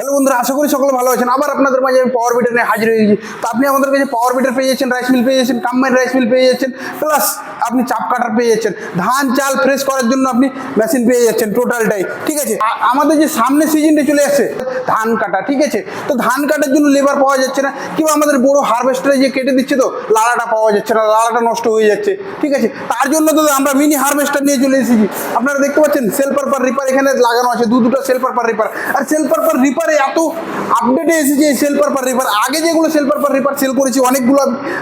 Hello বন্ধুরা, আশা করি সকলে ভালো আছেন। আবার আপনাদের মাঝে আমি পাওয়ার বিটার নিয়ে হাজির হয়ে গেছি তো আপনি আমাদের কাছে পাওয়ার বিটার পেয়ে যাচ্ছেন রাইস মিল পেয়ে যাচ্ছেন কাম্বাইন রাইস মিল পেয়ে যাচ্ছেন প্লাস আপনি চাপ কাটার পেয়ে যাচ্ছেন। ধান, চাল ফ্রেশ করার জন্য আপনি মেশিন পেয়ে যাচ্ছেন টোটালটাই ঠিক আছে? আমাদের যে সামনে সিজনটা চলে আসছে, ধান কাটা, ঠিক আছে? তো ধান কাটার জন্য লেবার পাওয়া যাচ্ছে না, কিংবা আমাদের বড় হারভেস্টারে যে কেটে দিচ্ছে তো লাড়াটা পাওয়া যাচ্ছে না লাড়াটা নষ্ট হয়ে যাচ্ছে, ঠিক আছে? তার জন্য তো আমরা মিনি হারভেস্টার নিয়ে চলে এসেছি। আপনারা দেখতে পাচ্ছেন সেল পারপার রিপার এখানে লাগানো আছে দু দুটো সেল পারপার রিপার আর সেল পার রিপারে এত আপডেটে এসেছে এই সেল পারপার রিপার আগে যেগুলো সেল পারপার রিপার সেল করেছি, অনেকগুলো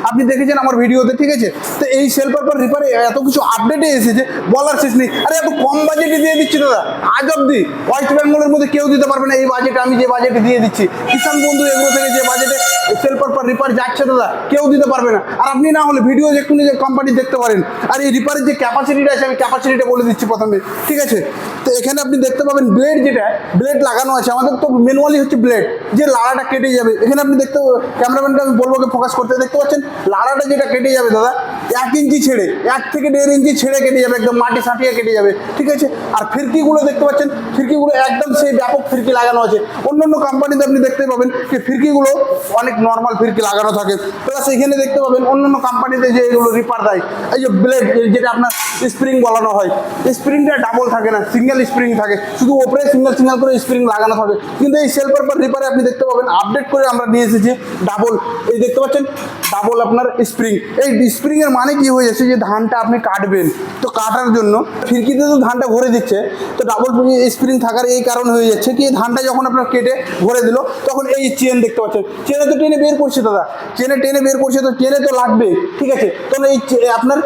আপনি দেখেছেন আমার ভিডিওতে, ঠিক আছে? তো এই সেল পারপার রিপারে এত কিছু আপডেটে এসেছে, বলার শেষ নেই। আরে এত কম বাজেটে দিয়ে দিচ্ছি দাদা। আজ অব্দি ওয়েস্ট বেঙ্গলের মধ্যে কেউ দিতে পারবে না এই বাজেটে আমি যে বাজেটে দিয়ে দিচ্ছি, কিষাণ বন্ধু এগুলো থেকে যে বাজেটে সেল পারপার রিপার যাচ্ছে দাদা, কেউ দিতে পারবে না। আর আপনি না হলে ভিডিও কোনো যে কোম্পানি দেখতে পারেন। আর এই রিপারের যে ক্যাপাসিটিটা আছে, আমি ক্যাপাসিটিটা বলে দিচ্ছি প্রথমে, ঠিক আছে? তো এখানে আপনি দেখতে পাবেন ব্লেড যেটা ব্লেড লাগানো আছে। আমাদের তো ম্যানুয়ালি হচ্ছে ব্লেড যে লাড়াটা কেটে যাবে। এখানে আপনি দেখতে ক্যামেরাম্যানকে আমি বলব ফোকাস করতে। দেখতে পাচ্ছেন? লাড়াটা যেটা কেটে যাবে, দাদা এক ইঞ্চি ছেড়ে, এক থেকে দেড় ইঞ্চি ছেড়ে কেটে যাবে, একদম মাটি সাঁটিয়ে কেটে যাবে, ঠিক আছে? আর ফিরকিগুলো দেখতে পাচ্ছেন, ফিরকিগুলো একদম সেই ব্যাপক ফিরকি লাগানো আছে। অন্য অন্য কোম্পানিতে আপনি দেখতে পাবেন যে ফিরকিগুলো অনেক নর্মাল ফিরকি লাগানো থাকে। প্লাস এখানে দেখতে পাবেন অন্য অন্য কোম্পানিতে যে এগুলো রিপার দেয়, এই যে ব্লেড যেটা আপনার স্প্রিং বলানো হয় স্প্রিংটা ডাবল থাকে না সিঙ্গেল স্প্রিং থাকে। শুধু ওপরে সিঙ্গেল সিঙ্গেল করে স্প্রিং লাগানো থাকে। কিন্তু এই সেল পারপার রিপারে আপনি দেখতে পাবেন আপডেট করে আমরা নিয়ে এসেছি ডাবল এই দেখতে পাচ্ছেন ডাবল আপনার স্প্রিং এই স্প্রিং এর মানে কি হয়ে যাচ্ছে যে ধানটা আপনি কাটবেন? তো কাটার জন্য ফিরকিতে তো ধানটা ভরে দিচ্ছে, তো ডাবল স্প্রিং থাকার এই কারণ হয়ে যাচ্ছে কি, ধানটা যখন আপনার কেটে ভরে দিল, তখন এই চেন দেখতে পাচ্ছেন চেনে তো টেনে বের করছে দাদা চেনে টেনে বের করছে তো চেনে তো লাগবে, ঠিক আছে? তখন এই আপনার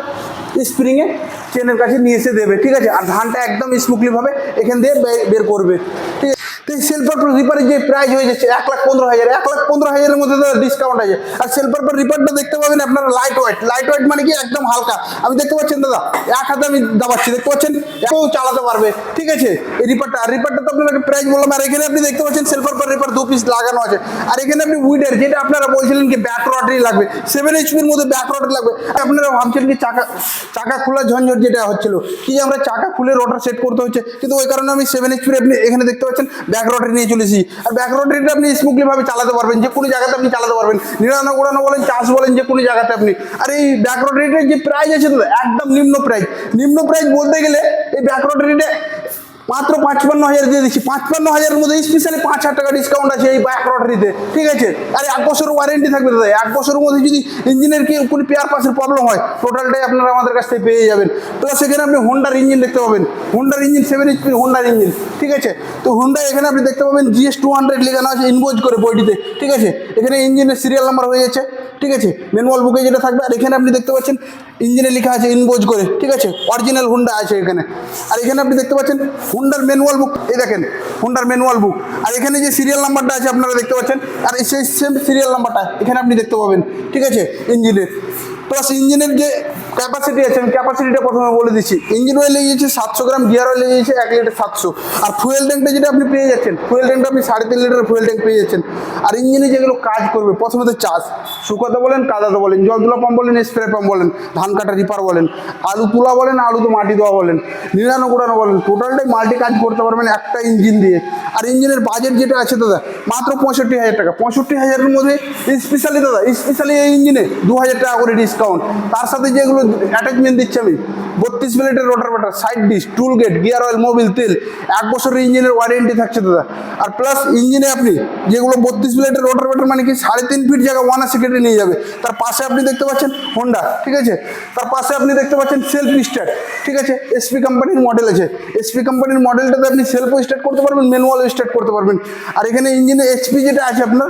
স্প্রিংয়ে চেনের কাছে নিয়ে এসে দেবে, ঠিক আছে? আর ধানটা একদম স্মুথলিভাবে এখান দিয়ে বের করবে, ঠিক আছে? তো এই সেলফার রিপারের যে প্রাইস হয়ে যাচ্ছে এক লাখ পনেরো হাজার, এক লাখ পনেরো হাজারের মধ্যে তো ডিসকাউন্ট আছে। আর সেলফার রিপারটা দেখতে পাবেন আপনারা লাইট ওয়েট লাইট ওয়েট মানে কি একদম হালকা। আমি দেখতে পাচ্ছেন দাদা, এক হাতে আমি দাবাচ্ছি, দেখতে পাচ্ছেন? কেউ চালাতে পারবে। ঠিক আছে? এই রিপারটা আর রিপারটা তো আপনাকে প্রাইস বললাম। আর এখানে আপনি দেখতে পাচ্ছেন সেলফার রিপার দু পিস লাগানো আছে। আর এখানে আপনি উইডের যেটা আপনারা বলছিলেন কি ব্যাক রটারি লাগবে। সেভেন এইচপির মধ্যে ব্যাক রটারি লাগবে। আপনারা ভাবছেন কি চাকা চাকা খোলা ঝঞ্ঝট যেটা হচ্ছিল, কি আমরা চাকা খুলে রোটার সেট করতে হচ্ছে। কিন্তু ওই কারণে আমি সেভেন এইচপির আপনি এখানে দেখতে পাচ্ছেন ব্যাক রটারি নিয়ে চলেছি। আর ব্যাক রোটারিটা আপনি স্মুথলি ভাবে চালাতে পারবেন, যে কোনো জায়গাতে আপনি চালাতে পারবেন। নিরানো গোড়ানো বলেন চাষ বলেন, যে কোনো জায়গাতে আপনি। আর এই ব্যাক রোটারিটার যে প্রাইস আছে একদম নিম্ন প্রাইস নিম্ন প্রাইস বলতে গেলে এই ব্যাক রটারিটা মাত্র পাঁচপান্ন হাজার দিয়ে দিচ্ছি। পাঁচপান্ন হাজারের মধ্যে স্পেশালি পাঁচ হাজার টাকা ডিসকাউন্ট আছে এই ব্যাক রটারিতে ঠিক আছে? আর এক বছর ওয়ারেন্টি থাকবে দাদা এক বছরের মধ্যে যদি ইঞ্জিনের কি কোনো পেয়ার পাসের প্রবলেম হয় টোটালটাই আপনারা আমাদের কাছ থেকে পেয়ে যাবেন। প্লাস এখানে আপনি হোন্ডার ইঞ্জিন দেখতে পাবেন। হোন্ডার ইঞ্জিন সেভেন এইচপি হোন্ডার ইঞ্জিন ঠিক আছে? তো হোন্ডা এখানে আপনি দেখতে পাবেন জিএস টু হান্ড্রেড লেখানো আছে ইনভোজ করে বইটিতে। ঠিক আছে? এখানে ইঞ্জিনের সিরিয়াল নাম্বার হয়ে যাচ্ছে ঠিক আছে? ম্যানুয়াল বুকে যেটা থাকবে, আর এখানে আপনি দেখতে পাচ্ছেন ইঞ্জিনে লেখা আছে ইনবোজ করে, ঠিক আছে? অরিজিনাল হুন্ডা আছে এখানে। আর এখানে আপনি দেখতে পাচ্ছেন হুন্ডার ম্যানুয়াল বুক এই দেখেন হুন্ডার ম্যানুয়াল বুক আর এখানে যে সিরিয়াল নাম্বারটা আছে, আপনারা দেখতে পাচ্ছেন, আর এই সেই সেম সিরিয়াল নাম্বারটা এখানে আপনি দেখতে পাবেন, ঠিক আছে? ইঞ্জিনের প্লাস ইঞ্জিনের যে ক্যাপাসিটি আছে, আমি ক্যাপাসিটিটা প্রথমে বলে দিচ্ছি। ইঞ্জিন অয়েল লেগেছে সাতশো গ্রাম গিয়ার অয়েল লেগেছে এক লিটার সাতশো। আর ফুয়েল ট্যাঙ্কটা যেটা আপনি পেয়ে যাচ্ছেন ফুয়েল ট্যাঙ্কটা আপনি সাড়ে তিন লিটার ফুয়েল ট্যাঙ্ক পেয়ে যাচ্ছেন। আর ইঞ্জিনে যেগুলো কাজ করবে, প্রথমে তো চাষ। শুকাতে বলেন, কাদাতে বলেন জল তোলা পাম্প বলেন স্প্রে পাম্প বলেন, ধান কাটা রিপার বলেন, আলু তোলা বলেন আলু তো মাটি দেওয়া বলেন নিরানো গোড়ানো বলেন টোটালটাই মাল্টি কাজ করতে পারবেন একটা ইঞ্জিন দিয়ে। আর ইঞ্জিনের বাজেট যেটা আছে দাদা, মাত্র পঁয়ষট্টি হাজার টাকা। পঁয়ষট্টি হাজারের মধ্যে স্পেশালি দাদা স্পেশালি এই ইঞ্জিনে দু হাজার টাকা করে ডিসকাউন্ট তার সাথে যেগুলো অ্যাটাচমেন্ট দিচ্ছি আমি। বত্রিশ প্লেটের rotor butter side dish tool gate gear oil Mobil তেল, এক বছরের ইঞ্জিনের ওয়ারেন্টি থাকছে দাদা। আর প্লাস ইঞ্জিনে আপনি যেগুলো বত্রিশ প্লেটের রোটার বাটার মানে কি, সাড়ে তিন ফিট জায়গা ওয়ান আশি কেটে নিয়ে যাবে। তার পাশে আপনি দেখতে পাচ্ছেন হোন্ডা ঠিক আছে? তার পাশে আপনি দেখতে পাচ্ছেন সেলফ স্টার্ট ঠিক আছে? এসপি কোম্পানির মডেল আছে। এসপি কোম্পানির মডেলটাতে আপনি সেলফ স্টার্ট করতে পারবেন ম্যানুয়াল স্টার্ট করতে পারবেন। আর এখানে ইঞ্জিনে এইচপি যেটা আছে আপনার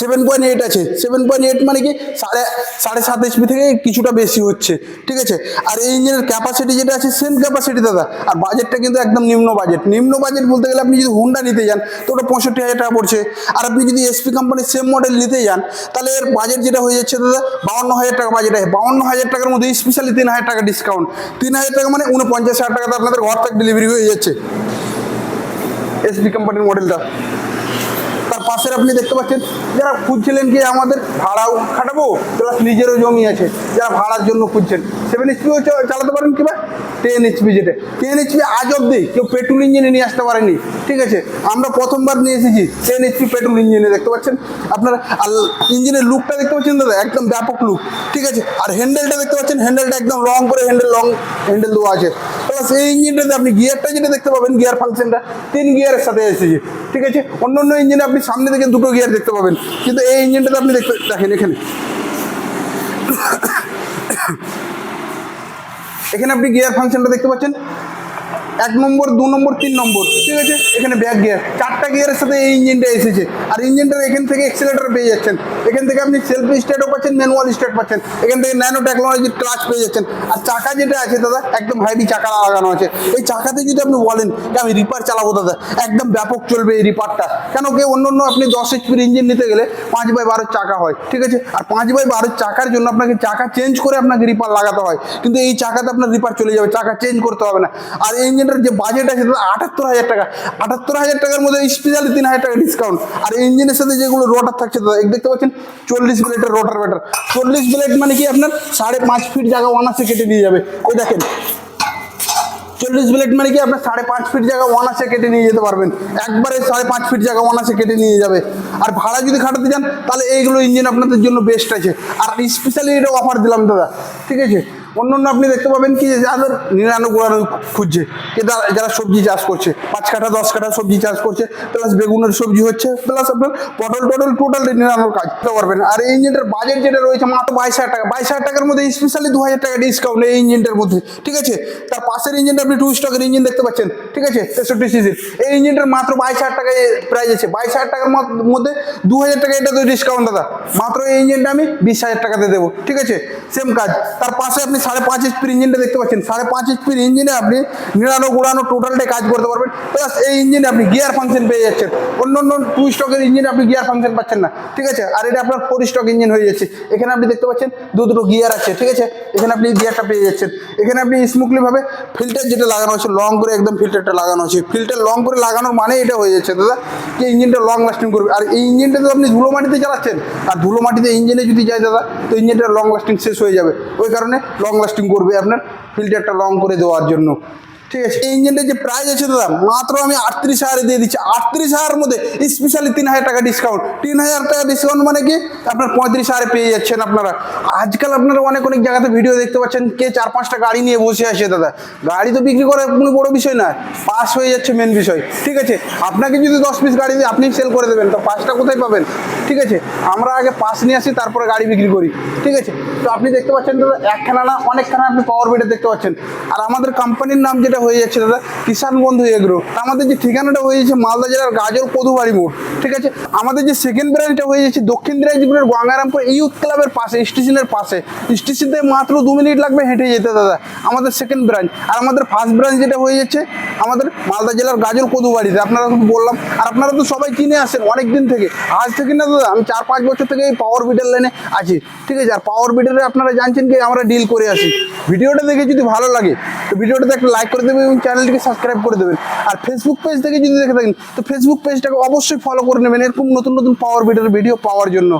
সেভেন পয়েন্ট এইট আছে। সেভেন পয়েন্ট এইট মানে কি? সাড়ে সাড়ে সাত এইচপি থেকে কিছুটা বেশি হচ্ছে। ঠিক আছে? আর এই ইঞ্জিনের ক্যাপাসিটি যেটা আছে সেম ক্যাপাসিটি দাদা। আর বাজেটটা কিন্তু একদম নিম্ন বাজেট নিম্ন বাজেট বলতে গেলে আপনি যদি হুন্ডা নিতে যান, তো ওটা পঁয়ষট্টি হাজার টাকা পড়ছে। আর আপনি যদি এসপি কোম্পানির সেম মডেল নিতে যান, তাহলে এর বাজেট যেটা হয়ে যাচ্ছে দাদা, বাউন্ন হাজার টাকা বাজেট আছে। বাউন্ন হাজার টাকার মধ্যে স্পেশালি তিন হাজার টাকা ডিসকাউন্ট তিন হাজার টাকা মানে উনপঞ্চাশ হাজার টাকাতে আপনাদের ঘর থেকে ডেলিভারি হয়ে যাচ্ছে। এসপি কোম্পানির মডেলটা পাশের আপনি দেখতে পাচ্ছেন, যারা খুঁজছিলেন কি আমাদের ভাড়াও খাটাবো প্লাস নিজেরও জমি আছে, যারা ভাড়ার জন্য খুঁজছেন। সেভেন এইচপিও চালাতে পারেন কিংবা টেন এইচপি যেটা টেন এইচপি আজ অব্দি কেউ পেট্রোল ইঞ্জিনে নিয়ে আসতে পারেনি, ঠিক আছে? আমরা প্রথমবার নিয়ে এসেছি টেন এইচপি পেট্রোল ইঞ্জিনে দেখতে পাচ্ছেন? আপনারা আর ইঞ্জিনের লুকটা দেখতে পাচ্ছেন দাদা? একদম ব্যাপক লুক ঠিক আছে? আর হ্যান্ডেলটা দেখতে পাচ্ছেন? হ্যান্ডেলটা একদম লং করে হ্যান্ডেল লং হ্যান্ডেল দেওয়া আছে। প্লাস এই ইঞ্জিনটাতে আপনি গিয়ারটা যেটা দেখতে পাবেন গিয়ার ফাংশনটা তিন গিয়ারের সাথে এসেছে, ঠিক আছে? অন্য অন্য ইঞ্জিনে আপনি সামনে থেকে দুটো গিয়ার দেখতে পাবেন, কিন্তু এই ইঞ্জিনটাতে আপনি দেখতে, দেখেন এখানে। এখানে আপনি গিয়ার ফাংশনটা দেখতে পাচ্ছেন এক নম্বর, দু নম্বর, তিন নম্বর, ঠিক আছে? এখানে ব্যাক গিয়ার। চারটা গিয়ারের সাথে এই ইঞ্জিনটা এসেছে। আর ইঞ্জিনটার এখান থেকে এক্সেলেটার পেয়ে যাচ্ছেন। এখান থেকে আপনি সেলফ স্টার্টও পাচ্ছেন ম্যানুয়াল স্টার্ট পাচ্ছেন। এখান থেকে ন্যানো টেকনোলজির ক্লাচ পেয়ে যাচ্ছেন। আর চাকা যেটা আছে দাদা, একদম হাইডি চাকা লাগানো আছে। এই চাকাতে যদি আপনি বলেন যে আমি রিপার চালাবো দাদা, একদম ব্যাপক চলবে এই রিপারটা কেন কি অন্য অন্য আপনি দশ এইচপির ইঞ্জিন নিতে গেলে পাঁচ বাই বারোর চাকা হয়, ঠিক আছে? আর পাঁচ বাই বারোর চাকার জন্য আপনাকে চাকা চেঞ্জ করে আপনাকে রিপার লাগাতে হয়। কিন্তু এই চাকাতে আপনার রিপার চলে যাবে, চাকা চেঞ্জ করতে হবে না। আর এই ইঞ্জিনটার যে বাজেট আছে আটাত্তর হাজার টাকা। আটাত্তর হাজার টাকার মধ্যে স্পেশালি তিন হাজার টাকা ডিসকাউন্ট আর ইঞ্জিনের সাথে যেগুলো রোটার থাকছে দেখতে পাচ্ছেন, চল্লিশ ব্লেডের রোটার ব্যাটার চল্লিশ ব্লেড মানে কি আপনার সাড়ে পাঁচ ফিট জায়গা অনার্সে কেটে নিয়ে যাবে। ওই দেখেন, চল্লিশ ব্লেড মানে কি আপনার সাড়ে পাঁচ ফিট জায়গা ওয়ানাসে কেটে নিয়ে যেতে পারবেন। একবারে সাড়ে পাঁচ ফিট জায়গা ওয়ানাসে কেটে নিয়ে যাবে। আর ভাড়া যদি খাটাতে যান তাহলে এইগুলো ইঞ্জিন আপনাদের জন্য বেস্ট আছে। আর স্পেশালি এটা অফার দিলাম দাদা, ঠিক আছে? অন্য অন্য আপনি দেখতে পাবেন কি যাদের নিরানো গোড়ানো খুঁজছে এটা যারা সবজি চাষ করছে, পাঁচ কাঠা, দশ কাঠা সবজি চাষ করছে প্লাস বেগুনের সবজি হচ্ছে প্লাস আপনার পটল টটল টোটাল নিরানোর কাজ করতে পারবেন। আর এই ইঞ্জিনটার বাজেট যেটা রয়েছে মাত্র বাইশ হাজার টাকা, বাইশ হাজার টাকার মধ্যে স্পেশালি দু হাজার টাকা ডিসকাউন্ট এই ইঞ্জিনটার মধ্যে, ঠিক আছে? তার পাশের ইঞ্জিনটা আপনি টু স্টকের ইঞ্জিন দেখতে পাচ্ছেন, ঠিক আছে? তেষট্টি সিজির এই ইঞ্জিনটার মাত্র বাইশ হাজার টাকায় প্রাইস আছে। বাইশ হাজার টাকার মধ্যে দু হাজার টাকা এটা তো ডিসকাউন্ট দাদা। মাত্র এই ইঞ্জিনটা আমি বিশ হাজার টাকাতে দেবো, ঠিক আছে? সেম কাজ। তার পাশে আপনি সাড়ে পাঁচ এইচপির ইঞ্জিনটা দেখতে পাচ্ছেন। সাড়ে পাঁচ এইচপির ইঞ্জিনে আপনি নিড়ানো, গুড়ানো টোটালটাই কাজ করতে পারবেন। প্লাস এই ইঞ্জিনে আপনি গিয়ার ফাংশন পেয়ে যাচ্ছেন। অন্য অন্য টু স্টকের ইঞ্জিনে আপনি গিয়ার ফাংশন পাচ্ছেন না। ঠিক আছে? আর এটা আপনার ফোর স্টক ইঞ্জিন হয়ে যাচ্ছে। এখানে আপনি দেখতে পাচ্ছেন দু দুটো গিয়ার আছে। ঠিক আছে? এখানে আপনি গিয়ারটা পেয়ে যাচ্ছেন। এখানে আপনি স্মুথলি ভাবে ফিল্টার যেটা লাগানো হচ্ছে লং করে একদম ফিল্টারটা লাগানো হচ্ছে ফিল্টার লং করে লাগানোর মানে এটা হয়ে যাচ্ছে, দাদা। যে ইঞ্জিনটা লং লাস্টিং করবে। আর এই ইঞ্জিনটা তো আপনি ধুলো মাটিতে চালাচ্ছেন। আর ধুলো মাটিতে ইঞ্জিনে যদি যায়, দাদা, তো ইঞ্জিনটা লং লাস্টিং শেষ হয়ে যাবে। ওই কারণে লং লাস্টিং করবে আপনার ফিল্টারটা লং করে দেওয়ার জন্য। ঠিক আছে, এই ইঞ্জিনটার যে প্রাইস আছে দাদা, মাত্র আমি আটত্রিশ হাজারে দিয়ে দিচ্ছি। আটত্রিশ হাজার মধ্যে স্পেশালি তিন হাজার টাকা ডিসকাউন্ট তিন হাজার টাকা ডিসকাউন্ট মানে কি? আপনার পঁয়ত্রিশ হাজারে পেয়ে যাচ্ছেন আপনারা। আজকাল আপনারা অনেক অনেক জায়গাতে ভিডিও দেখতে পাচ্ছেন, কে চার পাঁচটা গাড়ি নিয়ে বসে আছে দাদা। গাড়ি তো বিক্রি করা কোনো বড় বিষয় না পাস হয়ে যাচ্ছে মেন বিষয়। ঠিক আছে, আপনাকে যদি দশ পিস গাড়ি দিয়ে আপনি সেল করে দেবেন, তো পাঁচটা কোথায় পাবেন? ঠিক আছে, আমরা আগে পাস নিয়ে আসি, তারপরে গাড়ি বিক্রি করি। ঠিক আছে, তো আপনি দেখতে পাচ্ছেন দাদা, একখানা না, অনেকখানা আপনি পাওয়ার বিডে দেখতে পাচ্ছেন। আর আমাদের কোম্পানির নাম যেটা হয়ে যাচ্ছে দাদা কিষান বন্ধু এগ্রো আমাদের যে ঠিকানাটা হয়ে যাচ্ছে মালদা জেলার গাজর কদুবাড়ি মোড়, ঠিক আছে? আমাদের যে সেকেন্ড ব্রাঞ্চটা হয়ে যাচ্ছে দক্ষিণ দিনাজপুরের গঙ্গারামপুর ইউথ ক্লাবের পাশে, স্টেশনের পাশে। স্টেশন থেকে মাত্র দু মিনিট লাগবে হেঁটে যেতে দাদা, আমাদের সেকেন্ড ব্রাঞ্চ আর আমাদের ফার্স্ট ব্রাঞ্চ যেটা হয়ে যাচ্ছে, আমাদের মালদা জেলার গাজর কদুবাড়িতে, আপনারা তো বললাম। আর আপনারা তো সবাই কিনে আসেন অনেক দিন থেকে। আজ থেকে না দাদা, আমি চার পাঁচ বছর থেকে এই পাওয়ার বিডের লাইনে আছি, ঠিক আছে? আর পাওয়ার বিডারে আপনারা জানছেন কি, আমরা ডিল করে আসি। ভিডিওটা দেখে যদি ভালো লাগে, তো ভিডিওটাতে একটা লাইক করে দেবেন এবং চ্যানেলটিকে সাবস্ক্রাইব করে দেবেন। আর ফেসবুক পেজ থেকে যদি দেখে থাকেন, তো ফেসবুক পেজটাকে অবশ্যই ফলো করে নেবেন। এরকম নতুন নতুন পাওয়ার বিডের ভিডিও পাওয়ার জন্য।